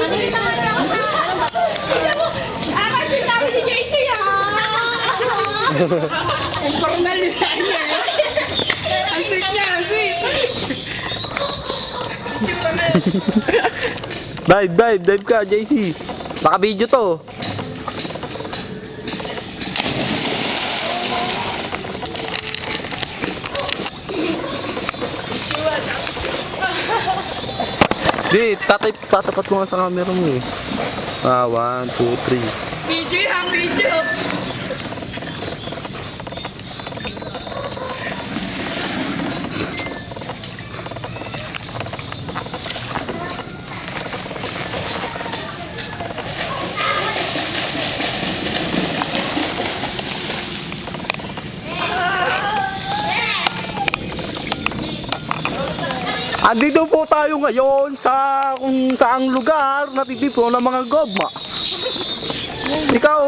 Ang coronal ni sa niya. Ang sweet niya, ang sweet. Dive, dive, dive ka, JC. Naka-video to. Di, tatay, tatapat ko nga sa camera mo eh. Ah, one, two, three. Video yan, video. Andito po tayo ngayon sa kung saang lugar natitipon ng mga gobma. Ikaw,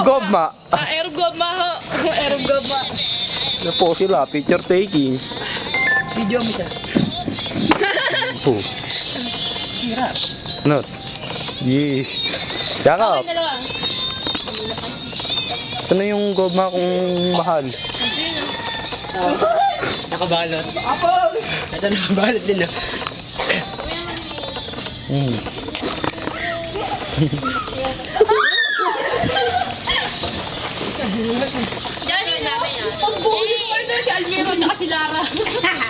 gobma. Ah, Aerob Goma ho. Aerob Goma. Ano po sila, picture taking. Video mo siya. Po. Sira. Ano? Yee. Yakap. Dalawa. Ito na yung gobma kong mahal. Nakabalot. Apo! Ito nakabalot din ah. Mm. Diyan yung namin. Ang buhay ko ito si Almiro at si Lara.